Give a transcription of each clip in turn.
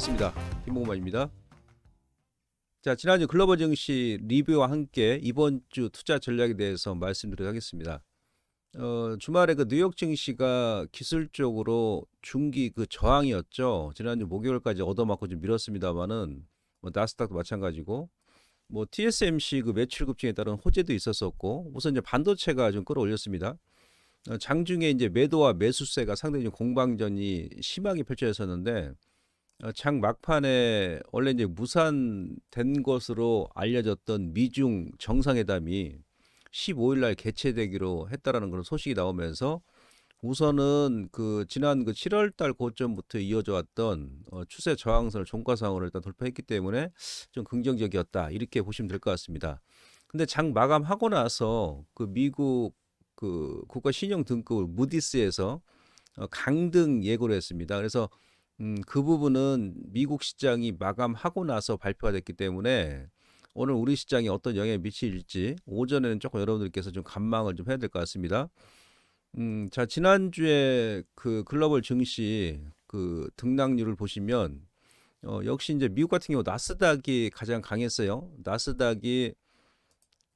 반갑습니다. 김봉만입니다. 자, 지난주 글로벌 증시 리뷰와 함께 이번 주 투자 전략에 대해서 말씀드리도록 하겠습니다. 어, 주말에 그 뉴욕 증시가 기술적으로 중기 그 저항이었죠. 지난주 목요일까지 얻어맞고 좀 밀었습니다만은 뭐 나스닥도 마찬가지고 뭐 TSMC 그 매출 급증에 따른 호재도 있었었고 우선 이제 반도체가 좀 끌어올렸습니다. 어, 장중에 이제 매도와 매수세가 상당히 좀 공방전이 심하게 펼쳐졌었는데 어, 장 막판에 원래 이제 무산된 것으로 알려졌던 미중 정상회담이 15일 날 개최되기로 했다라는 그런 소식이 나오면서 우선은 그 지난 그 7월 달 고점부터 이어져 왔던 어, 추세 저항선을 종가상으로 일단 돌파했기 때문에 좀 긍정적이었다 이렇게 보시면 될 것 같습니다. 근데 장 마감하고 나서 그 미국 그 국가 신용 등급을 무디스에서 어, 강등 예고를 했습니다. 그래서 음, 그 부분은 미국 시장이 마감하고 나서 발표가 됐기 때문에 오늘 우리 시장에 어떤 영향을 미칠지 오전에는 조금 여러분들께서 좀 관망을 좀 해야 될 것 같습니다. 음, 자, 지난주에 그 글로벌 증시 그 등락률을 보시면 어, 역시 이제 미국 같은 경우 나스닥이 가장 강했어요. 나스닥이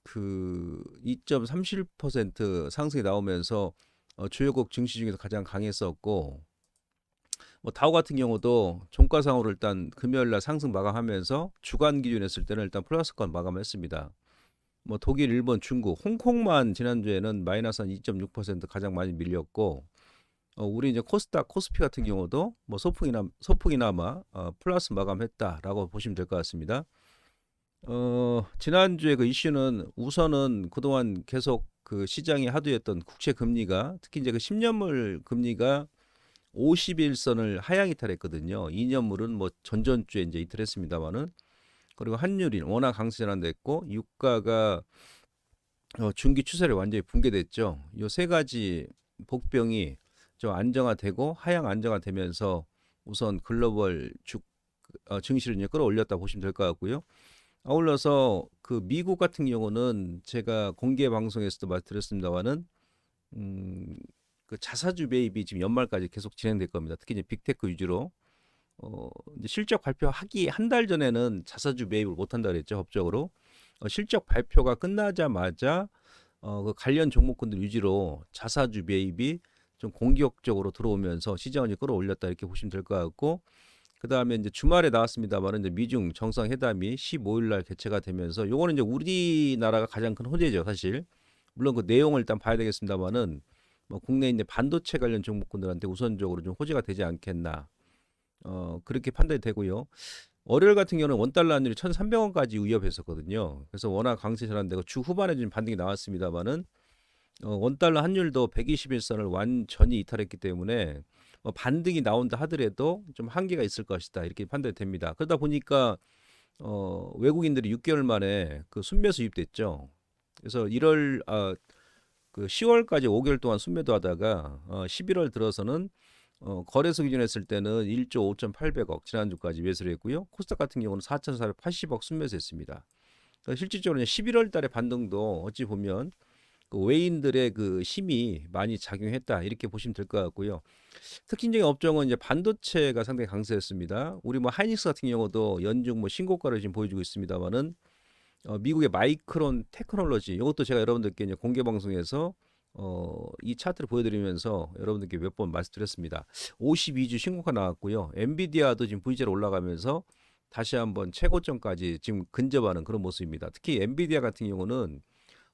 그 2.37% 상승이 나오면서 어, 주요국 증시 중에서 가장 강했었고 뭐 다우 같은 경우도 종가상으로 일단 금요일 날 상승 마감하면서 주간 기준 했을 때는 일단 플러스권 마감했습니다. 뭐 독일, 일본, 중국, 홍콩만 지난주에는 마이너스 한 2.6% 가장 많이 밀렸고 어, 우리 이제 코스닥, 코스피 같은 경우도 뭐 소폭이나 소폭이나마 어, 플러스 마감했다라고 보시면 될 것 같습니다. 어, 지난주에 그 이슈는 우선은 그동안 계속 그 시장이 하도했던 국채 금리가 특히 이제 그 10년물 금리가 50일선을 하향 이탈했거든요. 2년물은 뭐 전전주에 이제 이탈했습니다만은 그리고 환율이 워낙 강세 전환됐고 유가가 어, 중기 추세를 완전히 붕괴됐죠. 요 세 가지 복병이 좀 안정화되고 하향 안정화되면서 우선 글로벌 주 어, 증시를 이제 끌어올렸다 보시면 될 것 같고요. 아울러서 그 미국 같은 경우는 제가 공개 방송에서도 말씀드렸습니다만은 음, 그 자사주 매입이 지금 연말까지 계속 진행될 겁니다. 특히 이제 빅테크 위주로 어, 이제 실적 발표하기 한 달 전에는 자사주 매입을 못 한다 그랬죠, 법적으로. 어, 실적 발표가 끝나자마자 어, 그 관련 종목군들 위주로 자사주 매입이 좀 공격적으로 들어오면서 시장을 끌어올렸다 이렇게 보시면 될 것 같고 그 다음에 이제 주말에 나왔습니다만은 이제 미중 정상회담이 15일 날 개최가 되면서 요거는 이제 우리나라가 가장 큰 호재죠, 사실. 물론 그 내용을 일단 봐야 되겠습니다만은 뭐 국내 이제 반도체 관련 종목군들한테 우선적으로 좀 호재가 되지 않겠나. 어, 그렇게 판단이 되고요. 월요일 같은 경우는 원달러 환율이 1,300원까지 위협했었거든요. 그래서 워낙 강세 전환되고 주 후반에 좀 반등이 나왔습니다만은 어, 원달러 환율도 121선을 완전히 이탈했기 때문에 뭐 반등이 나온다 하더라도 좀 한계가 있을 것이다 이렇게 판단이 됩니다. 그러다 보니까 어, 외국인들이 6개월 만에 그 순매수 유입됐죠. 그래서 1월 아, 그 10월까지 5개월 동안 순매도 하다가 어, 11월 들어서는 어, 거래소 기준 했을 때는 1조 5,800억 지난주까지 매수를 했고요. 코스닥 같은 경우는 4,480억 순매수했습니다. 그러니까 실질적으로 11월 달에 반등도 어찌 보면 그 외인들의 그 힘이 많이 작용했다 이렇게 보시면 될 것 같고요. 특징적인 업종은 이제 반도체가 상당히 강세였습니다. 우리 뭐 하이닉스 같은 경우도 연중 뭐 신고가를 지금 보여주고 있습니다만은 어, 미국의 마이크론 테크놀로지 이것도 제가 여러분들께 이제 공개 방송에서 어, 이 차트를 보여드리면서 여러분들께 몇 번 말씀드렸습니다. 52주 신고가 나왔고요. 엔비디아도 지금 V자로 올라가면서 다시 한번 최고점까지 지금 근접하는 그런 모습입니다. 특히 엔비디아 같은 경우는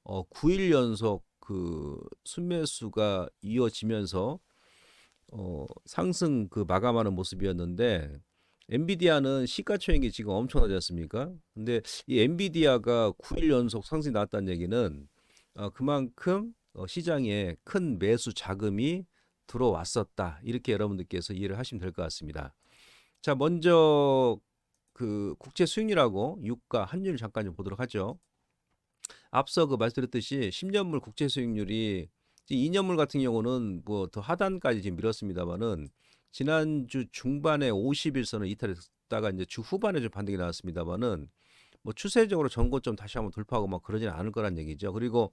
어, 9일 연속 그 순매수가 이어지면서 어, 상승 그 마감하는 모습이었는데 엔비디아는 시가총액이 지금 엄청나지 않습니까? 근데 이 엔비디아가 9일 연속 상승이 나왔다는 얘기는 어, 그만큼 어, 시장에 큰 매수 자금이 들어왔었다. 이렇게 여러분들께서 이해를 하시면 될 것 같습니다. 자, 먼저 그 국제 수익률하고 유가 환율 잠깐 좀 보도록 하죠. 앞서 그 말씀드렸듯이 10년물 국채 수익률이 2년물 같은 경우는 뭐 더 하단까지 지금 밀었습니다만은 지난주 중반에 50일선을 이탈했다가 이제 주 후반에 좀 반등이 나왔습니다만은 뭐 추세적으로 전고점 다시 한번 돌파하고 막 그러지는 않을 거란 얘기죠. 그리고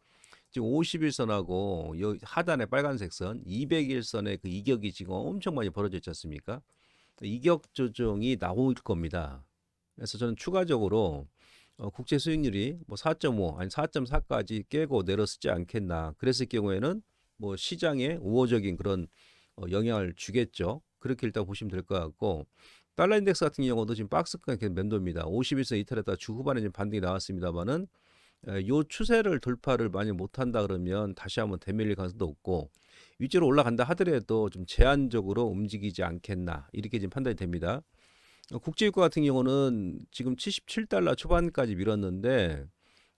지금 50일선하고 하단의 빨간색 선, 200일선의 그 이격이 지금 엄청 많이 벌어져 있지 않습니까? 이격 조정이 나올 겁니다. 그래서 저는 추가적으로 어, 국제 수익률이 뭐 4.5 아니 4.4까지 깨고 내렸지 않겠나. 그랬을 경우에는 뭐 시장에 우호적인 그런 어, 영향을 주겠죠. 그렇게 일단 보시면 될 것 같고 달러 인덱스 같은 경우도 지금 박스가 계속 맴돕니다. 51선 이탈했다 주 후반에 지금 반등이 나왔습니다만은 에, 요 추세를 돌파를 많이 못한다 그러면 다시 한번 대밀릴 가능성도 없고 위쪽으로 올라간다 하더라도 좀 제한적으로 움직이지 않겠나 이렇게 지금 판단이 됩니다. 어, 국제유가 같은 경우는 지금 77달러 초반까지 밀었는데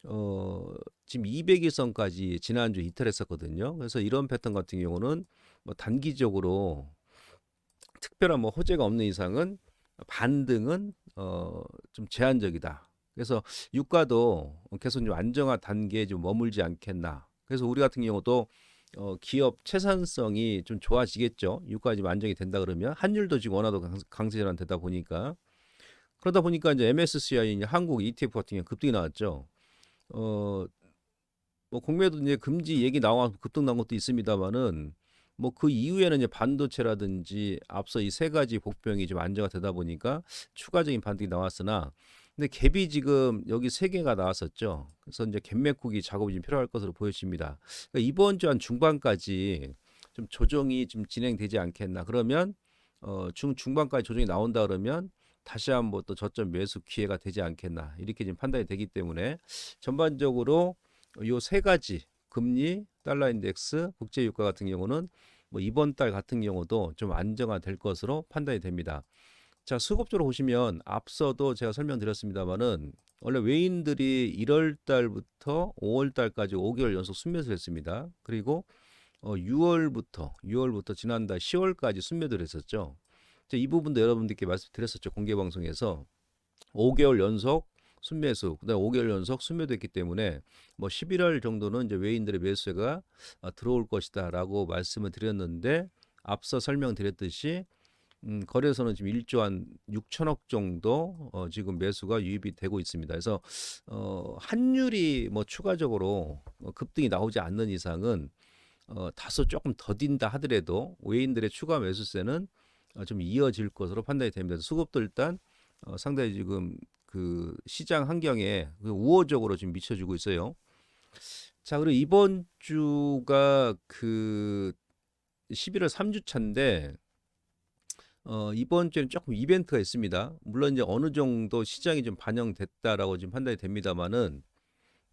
어, 지금 200일선까지 지난주 이탈했었거든요. 그래서 이런 패턴 같은 경우는 뭐 단기적으로 특별한 뭐 호재가 없는 이상은 반등은 어, 좀 제한적이다. 그래서 유가도 계속 좀 안정화 단계에 좀 머물지 않겠나. 그래서 우리 같은 경우도 어, 기업 채산성이 좀 좋아지겠죠. 유가가 지금 안정이 된다 그러면 환율도 지금 원화도 강- 강세 전환 되다 보니까 그러다 보니까 이제 MSCI 한국 ETF 같은 경우 급등이 나왔죠. 어, 뭐 국내도 이제 금지 얘기 나와 급등 난 것도 있습니다만은 뭐 그 이후에는 이제 반도체라든지 앞서 이 세 가지 복병이 좀 안정화 되다 보니까 추가적인 반등이 나왔으나 근데 갭이 지금 여기 세 개가 나왔었죠. 그래서 이제 갭 메꾸기 작업이 좀 필요할 것으로 보여집니다. 그러니까 이번 주 한 중반까지 좀 조정이 좀 진행되지 않겠나. 그러면 어, 중 중반까지 조정이 나온다 그러면 다시 한번 또 저점 매수 기회가 되지 않겠나. 이렇게 지금 판단이 되기 때문에 전반적으로 요 세 가지 금리, 달러 인덱스, 국제 유가 같은 경우는 뭐 이번 달 같은 경우도 좀 안정화될 것으로 판단이 됩니다. 자, 수급적으로 보시면 앞서도 제가 설명드렸습니다만은 원래 외인들이 1월 달부터 5월 달까지 5개월 연속 순매수를 했습니다. 그리고 어, 6월부터 6월부터 지난달 10월까지 순매도를 했었죠. 이 부분도 여러분들께 말씀드렸었죠. 공개 방송에서 5개월 연속 순매수, 그다음에 5개월 연속 순매도했기 때문에 뭐 11월 정도는 이제 외인들의 매수가 어, 들어올 것이다라고 말씀을 드렸는데 앞서 설명드렸듯이 음, 거래소는 지금 1조 한 6천억 정도 어, 지금 매수가 유입이 되고 있습니다. 그래서 어, 환율이 뭐 추가적으로 어, 급등이 나오지 않는 이상은 어, 다소 조금 더딘다 하더라도 외인들의 추가 매수세는 어, 좀 이어질 것으로 판단이 됩니다. 수급도 일단 어, 상당히 지금 그 시장 환경에 그 우호적으로 지금 미쳐주고 있어요. 자, 그리고 이번 주가 그 11월 3주 차인데 어, 이번 주에는 조금 이벤트가 있습니다. 물론 이제 어느 정도 시장이 좀 반영됐다라고 지금 판단이 됩니다만은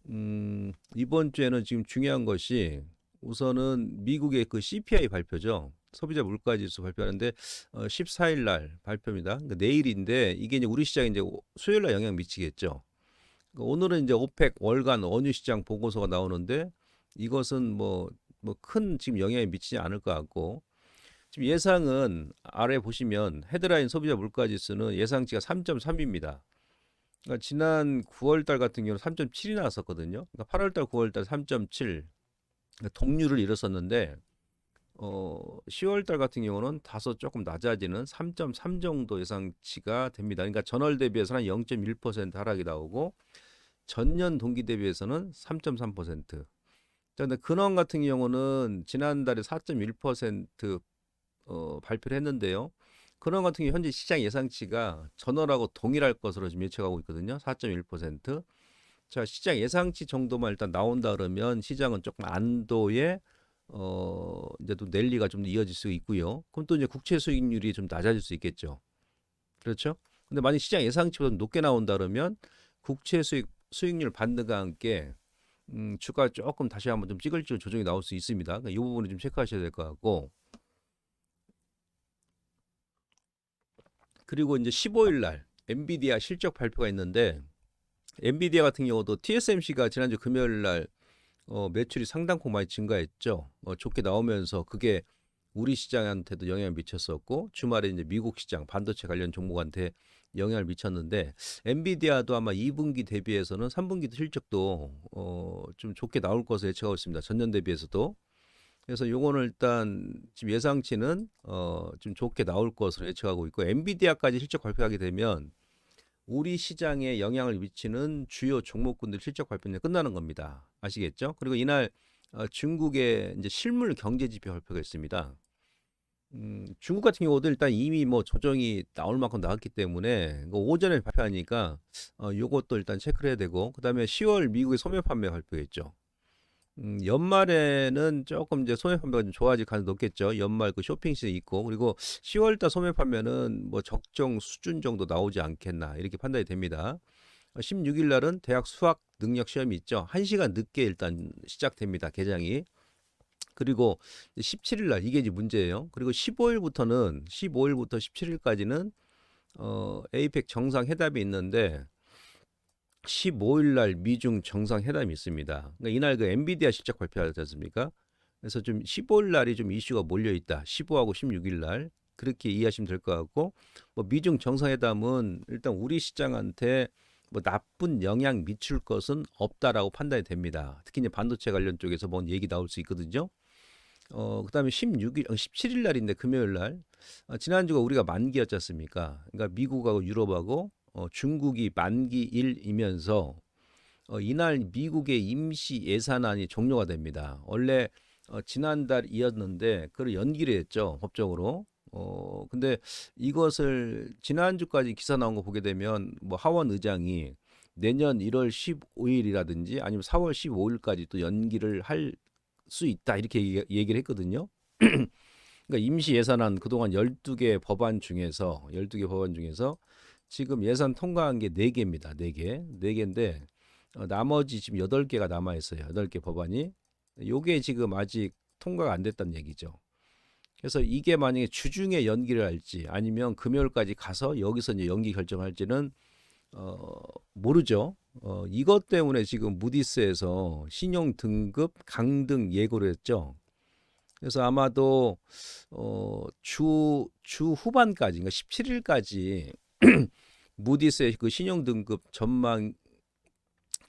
음, 이번 주에는 지금 중요한 것이 우선은 미국의 그 CPI 발표죠. 소비자 물가 지수 발표하는데 어, 14일 날 발표입니다. 그러니까 내일인데 이게 이제 우리 시장에 이제 오- 수요일 날 영향 미치겠죠. 그러니까 오늘은 이제 오펙 월간 원유 시장 보고서가 나오는데 이것은 뭐 뭐 큰 지금 영향이 미치지 않을 것 같고 지금 예상은 아래 보시면 헤드라인 소비자 물가 지수는 예상치가 3.3입니다. 그러니까 지난 9월 달 같은 경우는 3.7이 나왔었거든요. 그러니까 8월 달, 9월 달 3.7 그러니까 동률을 잃었었는데 어 10월 달 같은 경우는 다소 조금 낮아지는 3.3 정도 예상치가 됩니다. 그러니까 전월 대비해서는 0.1% 하락이 나오고 전년 동기 대비해서는 3.3%. 자, 근데 근원 같은 경우는 지난달에 4.1% 어, 발표를 했는데요. 근원 같은 경우 현재 시장 예상치가 전월하고 동일할 것으로 지금 예측하고 있거든요. 4.1%. 자, 시장 예상치 정도만 일단 나온다 그러면 시장은 조금 안도의 어, 이제 또 랠리가 좀 이어질 수 있고요. 그럼 또 이제 국채 수익률이 좀 낮아질 수 있겠죠. 그렇죠? 근데 만약 시장 예상치보다 높게 나온다 그러면 국채 수익 수익률 반등과 함께 음, 주가 조금 다시 한번 좀 찌글찌글 조정이 나올 수 있습니다. 그러니까 이 부분을 좀 체크하셔야 될 것 같고. 그리고 이제 15일 날 엔비디아 실적 발표가 있는데 엔비디아 같은 경우도 TSMC가 지난주 금요일 날 어, 매출이 상당폭 많이 증가했죠. 어, 좋게 나오면서 그게 우리 시장한테도 영향을 미쳤었고 주말에 이제 미국 시장 반도체 관련 종목한테 영향을 미쳤는데 엔비디아도 아마 2분기 대비해서는 3분기 실적도 어, 좀 좋게 나올 것으로 예측하고 있습니다. 전년 대비해서도. 그래서 요거는 일단 지금 예상치는 어, 좀 좋게 나올 것으로 예측하고 있고 엔비디아까지 실적 발표하게 되면 우리 시장에 영향을 미치는 주요 종목군들 실적 발표는 끝나는 겁니다. 아시겠죠? 그리고 이날 어, 중국의 이제 실물 경제 지표 발표가 있습니다. 음, 중국 같은 경우도 일단 이미 뭐 조정이 나올 만큼 나왔기 때문에 이거 오전에 발표하니까 어, 요것도 일단 체크를 해야 되고 그다음에 10월 미국의 소매 판매 발표했죠. 음, 연말에는 조금 이제 소매 판매가 좀 좋아질 가능성이 높겠죠. 연말 그 쇼핑 시즌 있고 그리고 10월달 소매 판매는 뭐 적정 수준 정도 나오지 않겠나 이렇게 판단이 됩니다. 16일 날은 대학 수학 능력 시험이 있죠. 1시간 늦게 일단 시작됩니다. 개장이. 그리고 17일 날 이게 이제 문제예요. 그리고 15일부터는 15일부터 17일까지는 어, 에이펙 정상 회담이 있는데 15일 날 미중 정상회담이 있습니다. 그러니까 이날 그 엔비디아 실적 발표하지 않습니까? 그래서 좀 15일 날이 좀 이슈가 몰려 있다. 15하고 16일 날 그렇게 이해하시면 될 것 같고 뭐 미중 정상회담은 일단 우리 시장한테 뭐 나쁜 영향 미칠 것은 없다라고 판단이 됩니다. 특히 이제 반도체 관련 쪽에서 뭔 얘기 나올 수 있거든요. 어, 그 다음에 16일, 17일 날인데 금요일 날 어, 지난주가 우리가 만기였지 않습니까? 그러니까 미국하고 유럽하고 어, 중국이 만기일이면서 어, 이날 미국의 임시 예산안이 종료가 됩니다. 원래 어, 지난달이었는데 그걸 연기를 했죠 법적으로. 어 근데 이것을 지난주까지 기사 나온 거 보게 되면 뭐 하원 의장이 내년 1월 15일이라든지 아니면 4월 15일까지 또 연기를 할 수 있다 이렇게 얘기- 얘기를 했거든요. 그러니까 임시 예산안 그동안 12개 법안 중에서 12개 법안 중에서 지금 예산 통과한 게 4개입니다. 4개. 4개인데 어, 나머지 지금 8개가 남아 있어요. 8개 법안이. 요게 지금 아직 통과가 안 됐다는 얘기죠. 그래서 이게 만약에 주중에 연기를 할지 아니면 금요일까지 가서 여기서 이제 연기 결정할지는 어, 모르죠. 어, 이것 때문에 지금 무디스에서 신용 등급 강등 예고를 했죠. 그래서 아마도 어, 주, 주 후반까지, 그러니까 17일까지 무디스의 그 신용 등급 전망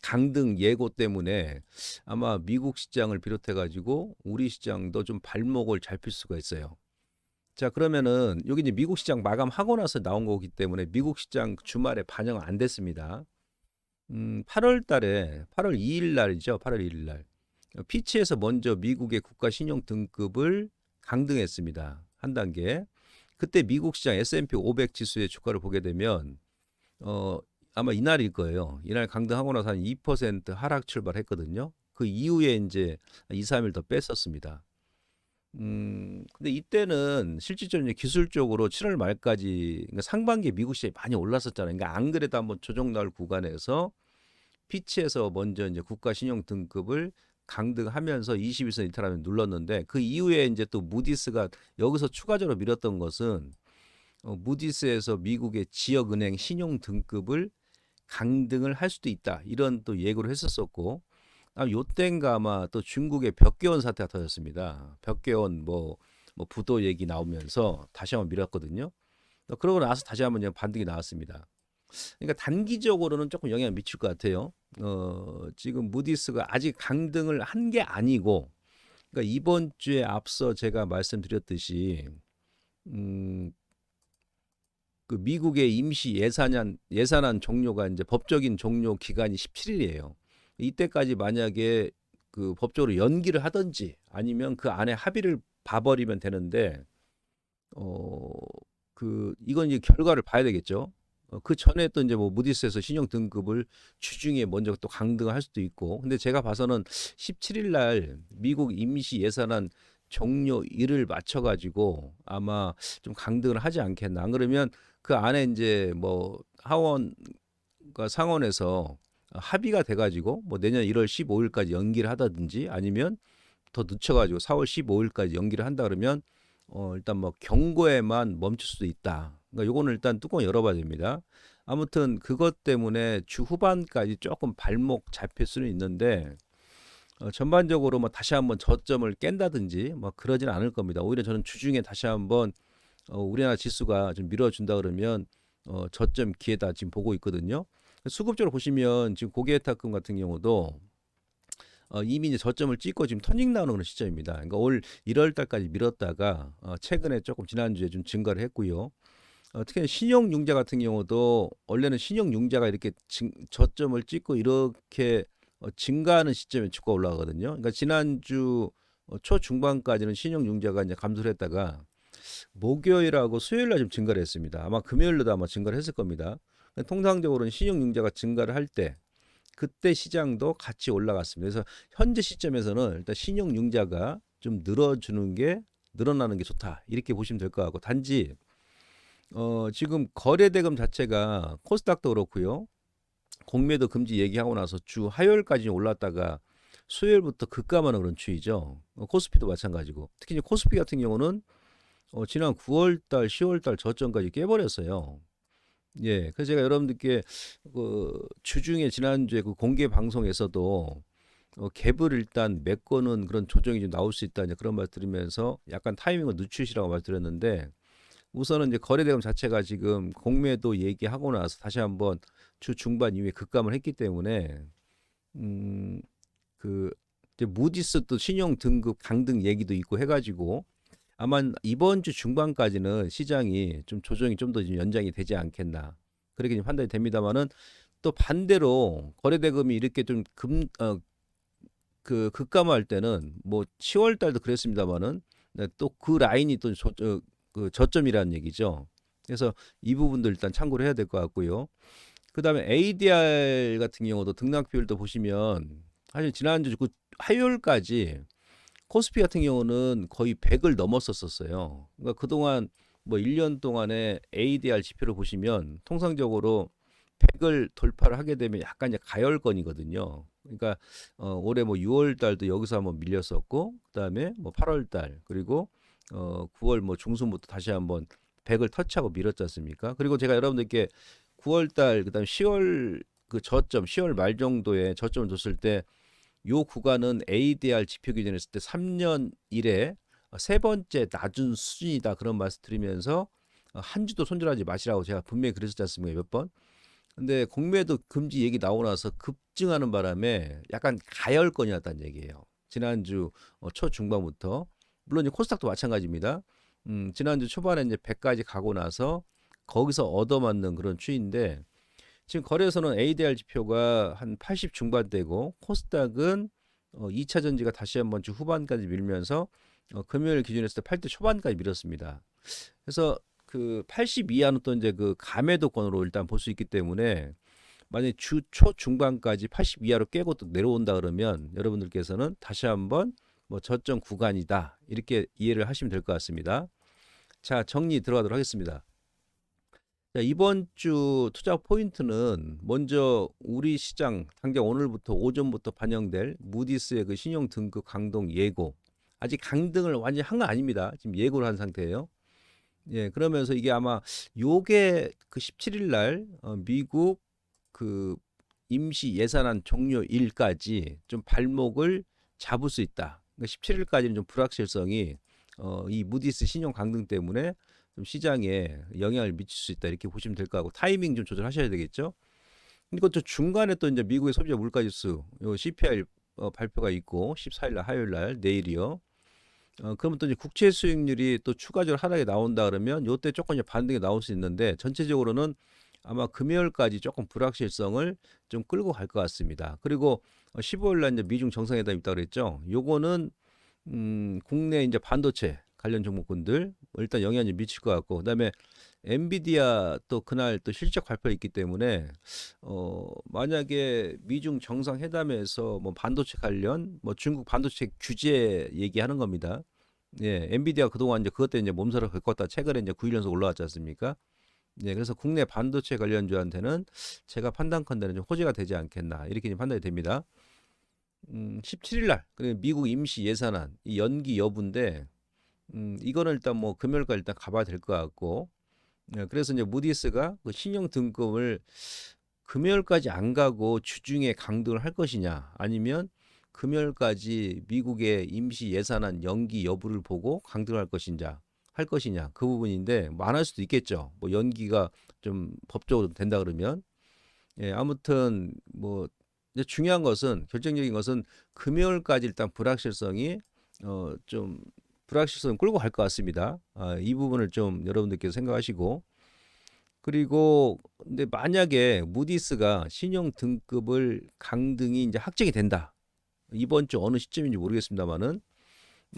강등 예고 때문에 아마 미국 시장을 비롯해 가지고 우리 시장도 좀 발목을 잡힐 수가 있어요. 자, 그러면은 여기 이제 미국 시장 마감하고 나서 나온 거기 때문에 미국 시장 주말에 반영 안 됐습니다. 음, 8월 달에 8월 2일 날이죠. 8월 2일 날. 피치에서 먼저 미국의 국가 신용 등급을 강등했습니다. 한 단계. 그때 미국 시장 S&P 500 지수의 주가를 보게 되면 어 아마 이날일 거예요. 이날 강등하고 나서 한 2% 하락 출발했거든요. 그 이후에 이제 2, 3일 더 뺐었습니다. 음, 근데 이때는 실질적으로 기술적으로 7월 말까지 그러니까 상반기에 미국 시장이 많이 올랐었잖아요. 그러니까 안 그래도 한번 조정 나올 구간에서 피치에서 먼저 이제 국가 신용 등급을 강등하면서 21선 이탈하면 눌렀는데 그 이후에 이제 또 무디스가 여기서 추가적으로 밀었던 것은 어, 무디스에서 미국의 지역은행 신용 등급을 강등을 할 수도 있다 이런 또 예고를 했었었고 아, 요땐가 아마 또 중국의 벽개원 사태가 터졌습니다. 벽개원 뭐, 뭐 부도 얘기 나오면서 다시 한번 밀었거든요. 또 그러고 나서 다시 한번 반등이 나왔습니다. 그러니까 단기적으로는 조금 영향을 미칠 것 같아요. 어, 지금 무디스가 아직 강등을 한 게 아니고, 그러니까 이번 주에 앞서 제가 말씀드렸듯이, 음, 그 미국의 임시 예산안 예산안 종료가 이제 법적인 종료 기간이 17일이에요. 이때까지 만약에 그 법적으로 연기를 하든지 아니면 그 안에 합의를 봐버리면 되는데 어 그 이건 이제 결과를 봐야 되겠죠. 어, 그 전에 또 이제 뭐 무디스에서 신용 등급을 주중에 먼저 또 강등할 수도 있고. 근데 제가 봐서는 17일 날 미국 임시 예산안 종료 일을 맞춰 가지고 아마 좀 강등을 하지 않겠나. 안 그러면 그 안에 이제 뭐 하원과 상원에서 합의가 돼 가지고 뭐 내년 1월 15일까지 연기를 하다든지 아니면 더 늦춰 가지고 4월 15일까지 연기를 한다 그러면 어 일단 뭐 경고에만 멈출 수도 있다. 그러니까 요거는 일단 뚜껑 열어봐야 됩니다. 아무튼 그것 때문에 주 후반까지 조금 발목 잡힐 수는 있는데 어, 전반적으로 뭐 다시 한번 저점을 깬다든지 뭐 그러지는 않을 겁니다. 오히려 저는 주중에 다시 한번 어, 우리나라 지수가 좀 밀어준다 그러면 어, 저점 기회다 지금 보고 있거든요. 수급적으로 보시면 지금 고개탁금 같은 경우도 어, 이미 이제 저점을 찍고 지금 터닝 나오는 시점입니다. 그러니까 올 1월 달까지 밀었다가 어, 최근에 조금 지난주에 좀 증가를 했고요. 어, 특히 신용융자 같은 경우도 원래는 신용융자가 이렇게 증, 저점을 찍고 이렇게 어, 증가하는 시점에 주가 올라가거든요. 그러니까 지난주 어, 초중반까지는 신용융자가 이제 감소를 했다가 목요일하고 수요일 날 좀 증가를 했습니다. 아마 금요일로도 아마 증가를 했을 겁니다. 통상적으로는 신용융자가 증가를 할 때 그때 시장도 같이 올라갔습니다. 그래서 현재 시점에서는 일단 신용융자가 좀 늘어주는 게 늘어나는 게 좋다 이렇게 보시면 될 것 같고 단지 어 지금 거래 대금 자체가 코스닥도 그렇고요 공매도 금지 얘기하고 나서 주 화요일까지 올랐다가 수요일부터 급감하는 그런 추이죠. 어, 코스피도 마찬가지고 특히 코스피 같은 경우는 어, 지난 9월달, 10월달 저점까지 깨버렸어요. 예, 그래서 제가 여러분들께 그 주중에 지난주에 그 공개 방송에서도 어, 갭을 일단 메꿔는 그런 조정이 좀 나올 수 있다 이제 그런 말 드리면서 약간 타이밍을 늦추시라고 말드렸는데 우선은 이제 거래대금 자체가 지금 공매도 얘기하고 나서 다시 한번 주 중반 이후에 급감을 했기 때문에 음그 이제 무디스 또 신용 등급 강등 얘기도 있고 해가지고 아마 이번 주 중반까지는 시장이 좀 조정이 좀 더 연장이 되지 않겠나 그렇게 좀 판단이 됩니다만은 또 반대로 거래대금이 이렇게 좀 금 어, 그 급감할 때는 뭐 10월 달도 그랬습니다만은 네, 또그 라인이 또 저, 어, 그 저점이라는 얘기죠. 그래서 이 부분도 일단 참고를 해야 될 것 같고요. 그다음에 ADR 같은 경우도 등락 비율도 보시면 사실 지난주 그 화요일까지 코스피 같은 경우는 거의 100을 넘었었었어요. 그러니까 그동안 뭐 1년 동안의 ADR 지표를 보시면 통상적으로 100을 돌파를 하게 되면 약간 이제 가열권이거든요. 그러니까 어 올해 뭐 6월 달도 여기서 한번 밀렸었고 그다음에 뭐 8월 달 그리고 어 9월 뭐 중순부터 다시 한번 100을 터치하고 밀었지 않습니까? 그리고 제가 여러분들께 9월 달 그다음 10월 그 저점 10월 말 정도에 저점을 뒀을 때 요 구간은 ADR 지표 기준에 했을 때 3년 이래 세 번째 낮은 수준이다 그런 말씀 드리면서 한 주도 손절하지 마시라고 제가 분명히 그랬었지 않습니까 몇 번. 근데 공매도 금지 얘기 나오고 나서 급증하는 바람에 약간 가열권이었다는 얘기예요. 지난주 어, 초중반부터 물론 이제 코스닥도 마찬가지입니다. 음, 지난주 초반에 이제 100까지 가고 나서 거기서 얻어맞는 그런 추인데 지금 거래소는 ADR 지표가 한 80 중반대고 코스닥은 어, 2차 전지가 다시 한번 주 후반까지 밀면서 어, 금요일 때 8대 초반까지 밀었습니다. 그래서 그 80 이하는 또 이제 그 감매도권으로 일단 볼 수 있기 때문에 만약 주 초 중반까지 80 이하로 깨고 또 내려온다 그러면 여러분들께서는 다시 한번 뭐 저점 구간이다 이렇게 이해를 하시면 될 것 같습니다. 자 정리 들어가도록 하겠습니다. 자, 이번 주 투자 포인트는 먼저 우리 시장 당장 오늘부터 오전부터 반영될 무디스의 그 신용 등급 강동 예고 아직 강등을 완전히 한거 아닙니다. 지금 예고를 한 상태예요. 예, 그러면서 이게 아마 요게 그 17일 날 어, 미국 그 임시 예산안 종료일까지 좀 발목을 잡을 수 있다. 그러니까 17일까지는 좀 불확실성이 어, 이 무디스 신용 강등 때문에 좀 시장에 영향을 미칠 수 있다 이렇게 보시면 될것 같고 타이밍 좀 조절하셔야 되겠죠. 또 중간에 또 이제 미국의 소비자 물가 지수 요 CPI 어, 발표가 있고 14일 날 화요일 날 내일이요. 어, 그러면 또 이제 국채 수익률이 또 추가적으로 하락이 나온다 그러면 요때 조금 이제 반등이 나올 수 있는데 전체적으로는 아마 금요일까지 조금 불확실성을 좀 끌고 갈 것 같습니다. 그리고 15일 날 이제 미중 정상회담 있다 그랬죠. 요거는 음, 국내 이제 반도체 관련 종목군들 일단 영향이 미칠 것 같고 그다음에 엔비디아 또 그날 또 실적 발표 있기 때문에 어 만약에 미중 정상 회담에서 뭐 반도체 관련 뭐 중국 반도체 규제 얘기하는 겁니다. 예, 엔비디아 그동안 이제 그것 때문에 이제 몸살을 겪었다 최근에 이제 9일 연속 올라왔지 않습니까? 예, 그래서 국내 반도체 관련주한테는 제가 판단컨대는 좀 호재가 되지 않겠나 이렇게 판단이 됩니다. 음, 17일 날 미국 임시 예산안 이 연기 여부인데 음, 이거는 일단 뭐 금요일까지 일단 가봐야 될 것 같고. 네, 그래서 이제 무디스가 그 신용 등급을 금요일까지 안 가고 주중에 강등을 할 것이냐 아니면 금요일까지 미국의 임시 예산안 연기 여부를 보고 강등할 것이냐 할 것이냐 그 부분인데 뭐 안 할 수도 있겠죠. 뭐 연기가 좀 법적으로 된다 그러면. 예 아무튼 뭐 중요한 것은 결정적인 것은 금요일까지 일단 불확실성이 어좀 불확실성 끌고 갈 것 같습니다. 아, 이 부분을 좀 여러분들께서 생각하시고 그리고 근데 만약에 무디스가 신용 등급을 강등이 이제 확정이 된다. 이번 주 어느 시점인지 모르겠습니다만은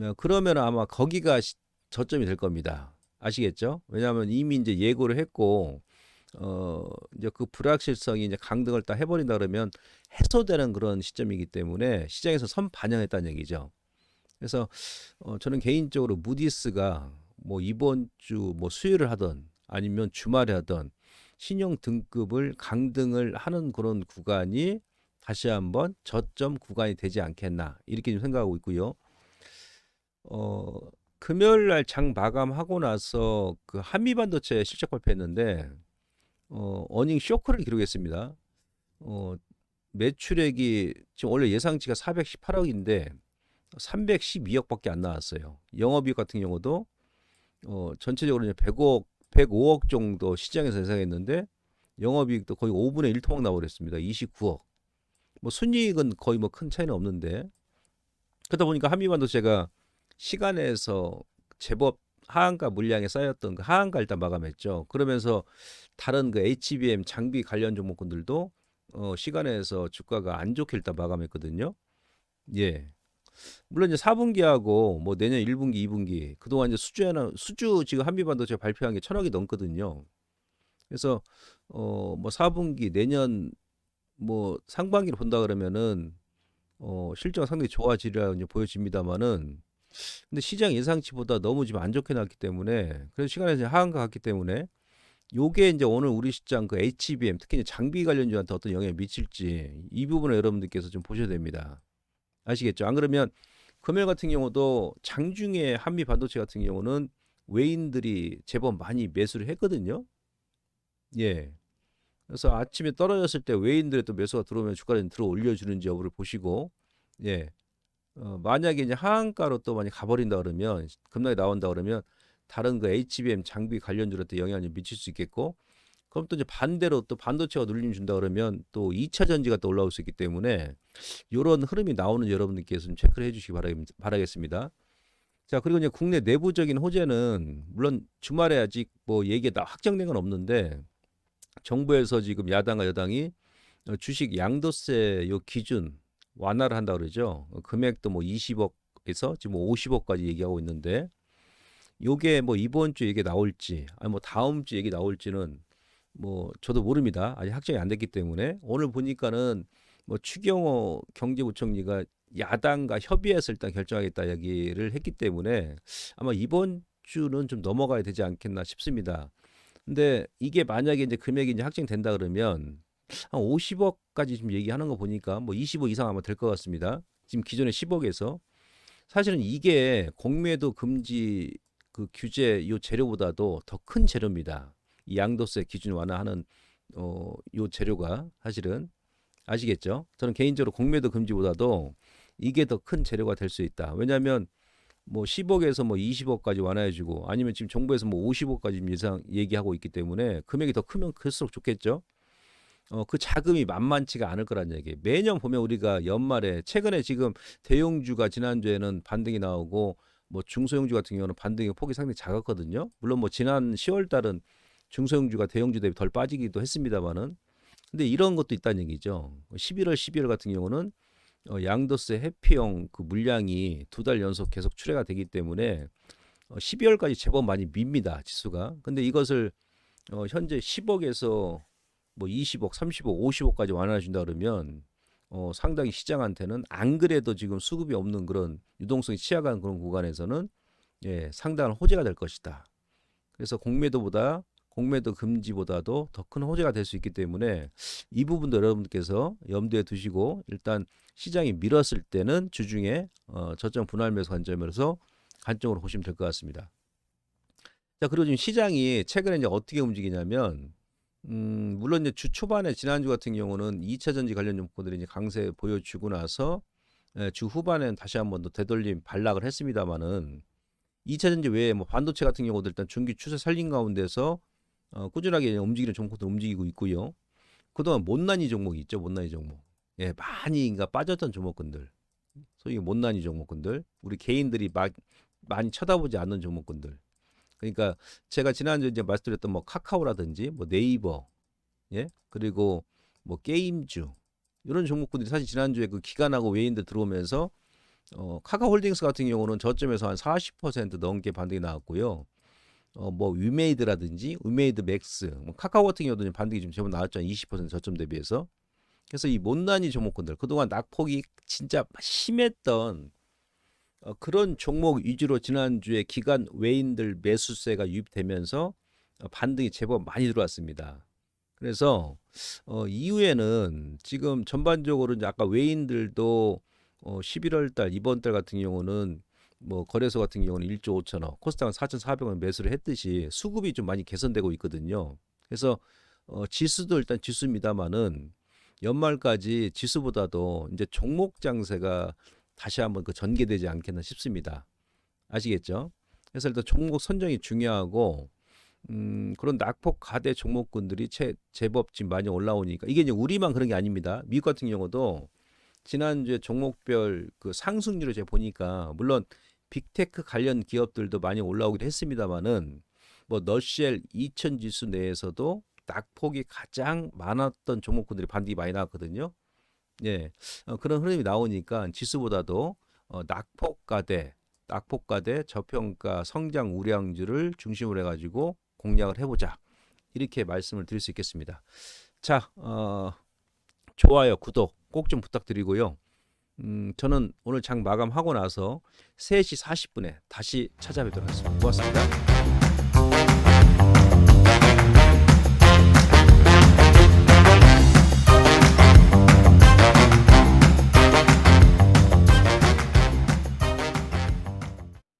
어, 그러면 아마 거기가 시, 저점이 될 겁니다. 아시겠죠? 왜냐하면 이미 이제 예고를 했고 어 이제 그 불확실성이 이제 강등을 딱 해버린다 그러면 해소되는 그런 시점이기 때문에 시장에서 선 반영했다는 얘기죠. 그래서 어 저는 개인적으로 무디스가 뭐 이번 주 뭐 수요일을 하던 아니면 주말에 하던 신용 등급을 강등을 하는 그런 구간이 다시 한번 저점 구간이 되지 않겠나 이렇게 좀 생각하고 있고요. 어 금요일 날 장 마감하고 나서 그 한미반도체 실적 발표했는데 어 어닝 쇼크를 기록했습니다. 어 매출액이 지금 원래 예상치가 418억인데 312억밖에 안 나왔어요. 영업이익 같은 경우도 어 전체적으로 이제 100억 105억 정도 시장에서 예상했는데 영업이익도 거의 5분의 1 토막 나버렸습니다. 29억. 뭐 순이익은 거의 뭐 큰 차이는 없는데 그러다 보니까 한미반도체가 시간에서 제법 하한가 물량에 쌓였던 그 하한가 일단 마감했죠. 그러면서 다른 그 HBM 장비 관련 종목군들도 어 시간에서 주가가 안 좋게 일단 마감했거든요. 예. 물론 이제 4분기하고 뭐 내년 1분기, 2분기 그동안 이제 수주 하나 수주 지금 한미반도체 발표한 게 천억이 넘거든요. 그래서 어뭐 4분기 내년 뭐 상반기를 본다 그러면은 어 실적가 상당히 좋아지리라 이제 보여집니다만은 근데 시장 예상치보다 너무 지금 안 좋게 나왔기 때문에 그래서 시간에 이제 하한가 같기 때문에 요게 이제 오늘 우리 시장 그 HBM 특히 이제 장비 관련주한테 어떤 영향을 미칠지 이 부분을 여러분들께서 좀 보셔야 됩니다. 아시겠죠? 안 그러면 금요일 같은 경우도 장중에 한미 반도체 같은 경우는 외인들이 제법 많이 매수를 했거든요. 예. 그래서 아침에 떨어졌을 때 외인들의 또 매수가 들어오면 주가를 들어 올려주는지 여부를 보시고 예. 어, 만약에 이제 하한가로 또 많이 가버린다 그러면 급락이 나온다 그러면 다른 그 HBM 장비 관련주한테 영향을 미칠 수 있겠고 그럼 또 이제 반대로 또 반도체가 눌림 준다 그러면 또 2차 전지가 또 올라올 수 있기 때문에 이런 흐름이 나오는 여러분들께서 좀 체크를 해주시기 바라겠습니다. 자 그리고 이제 국내 내부적인 호재는 물론 주말에 아직 뭐 얘기가 확정된 건 없는데 정부에서 지금 야당과 여당이 어, 주식 양도세 요 기준 완화를 한다 그러죠. 금액도 뭐 20억에서 지금 뭐 50억까지 얘기하고 있는데 요게 뭐 이번 주 얘기 나올지 아니 뭐 다음 주 얘기 나올지는 뭐 저도 모릅니다. 아직 확정이 안 됐기 때문에 오늘 보니까는 뭐 추경호 경제부총리가 야당과 협의해서 일단 결정하겠다 얘기를 했기 때문에 아마 이번 주는 좀 넘어가야 되지 않겠나 싶습니다. 근데 이게 만약에 이제 금액이 이제 확정된다 그러면 한 50억까지 지금 얘기하는 거 보니까 뭐 20억 이상 아마 될 것 같습니다. 지금 기존에 10억에서 사실은 이게 공매도 금지 그 규제 요 재료보다도 더 큰 재료입니다. 이 양도세 기준 완화하는 어 요 재료가 사실은 아시겠죠? 저는 개인적으로 공매도 금지보다도 이게 더 큰 재료가 될 수 있다. 왜냐하면 뭐 10억에서 뭐 20억까지 완화해주고 아니면 지금 정부에서 뭐 50억까지 예상 얘기하고 있기 때문에 금액이 더 크면 클수록 좋겠죠. 어, 그 자금이 만만치가 않을 거란 얘기. 매년 보면 우리가 연말에 최근에 지금 대형주가 지난주에는 반등이 나오고 뭐 중소형주 같은 경우는 반등의 폭이 상당히 작았거든요. 물론 뭐 지난 10월 달은 중소형주가 대형주 대비 덜 빠지기도 했습니다만은 근데 이런 것도 있다는 얘기죠. 11월, 12월 같은 경우는 어, 양도세 회피형 그 물량이 두 달 연속 계속 출회가 되기 때문에 어, 12월까지 제법 많이 밉니다 지수가. 근데 이것을 어, 현재 10억에서 뭐 20억, 30억, 50억까지 완화해 준다 그러면 어, 상당히 시장한테는 안 그래도 지금 수급이 없는 그런 유동성이 취약한 그런 구간에서는 예, 상당한 호재가 될 것이다. 그래서 공매도보다 공매도 금지보다도 더 큰 호재가 될 수 있기 때문에 이 부분도 여러분들께서 염두에 두시고 일단 시장이 밀었을 때는 주중에 어, 저점 분할 매수 관점에서 관점으로 보시면 될 것 같습니다. 자 그리고 지금 시장이 최근에 이제 어떻게 움직이냐면 음, 물론 이제 주 초반에 지난주 같은 경우는 2차 전지 관련 종목들이 이제 강세 보여주고 나서 예, 주 후반에는 다시 한번 더 되돌림 반락을 했습니다만은 2차 전지 외에 뭐 반도체 같은 경우도 일단 중기 추세 살린 가운데서 어, 꾸준하게 움직이는 종목들 움직이고 있고요. 그동안 못난이 종목이 있죠. 못난이 종목. 예, 많이 그러니까 빠졌던 종목군들. 소위 못난이 종목군들. 우리 개인들이 막 많이 쳐다보지 않는 종목군들. 그러니까 제가 지난주에 이제 말씀드렸던 뭐 카카오라든지 뭐 네이버 예? 그리고 뭐 게임주 이런 종목군들이 사실 지난주에 그 기관하고 외인들 들어오면서 어, 카카오 홀딩스 같은 경우는 저점에서 한 40% 넘게 반등이 나왔고요. 어, 뭐 위메이드라든지 위메이드 맥스, 뭐 카카오 같은 경우도 반등이 좀 제법 나왔잖아요. 20% 저점 대비해서. 그래서 이 못난이 종목군들 그동안 낙폭이 진짜 심했던 어, 그런 종목 위주로 지난주에 기간 외인들 매수세가 유입되면서 어, 반등이 제법 많이 들어왔습니다. 그래서 어, 이후에는 지금 전반적으로 이제 아까 외인들도 어, 11월 달 이번 달 같은 경우는 뭐 거래소 같은 경우는 1조 5천억, 코스닥은 4,400원 매수를 했듯이 수급이 좀 많이 개선되고 있거든요. 그래서 어, 지수도 일단 지수입니다만은 연말까지 지수보다도 이제 종목 장세가 다시 한번 그 전개되지 않겠나 싶습니다. 아시겠죠? 그래서 일단 종목 선정이 중요하고 음, 그런 낙폭 가대 종목군들이 제, 제법 지금 많이 올라오니까 이게 이제 우리만 그런 게 아닙니다. 미국 같은 경우도 지난주에 종목별 그 상승률을 제가 보니까 물론 빅테크 관련 기업들도 많이 올라오기도 했습니다만은 뭐 너쉘 2000 지수 내에서도 낙폭이 가장 많았던 종목군들이 반등이 많이 나왔거든요. 예, 어, 그런 흐름이 나오니까 지수보다도 어, 낙폭가대, 낙폭가대 저평가 성장 우량주를 중심으로 해가지고 공략을 해보자 이렇게 말씀을 드릴 수 있겠습니다. 자, 어, 좋아요, 구독 꼭 좀 부탁드리고요. 음, 저는 오늘 장 마감하고 나서 3시 40분에 다시 찾아뵙도록 하겠습니다. 고맙습니다.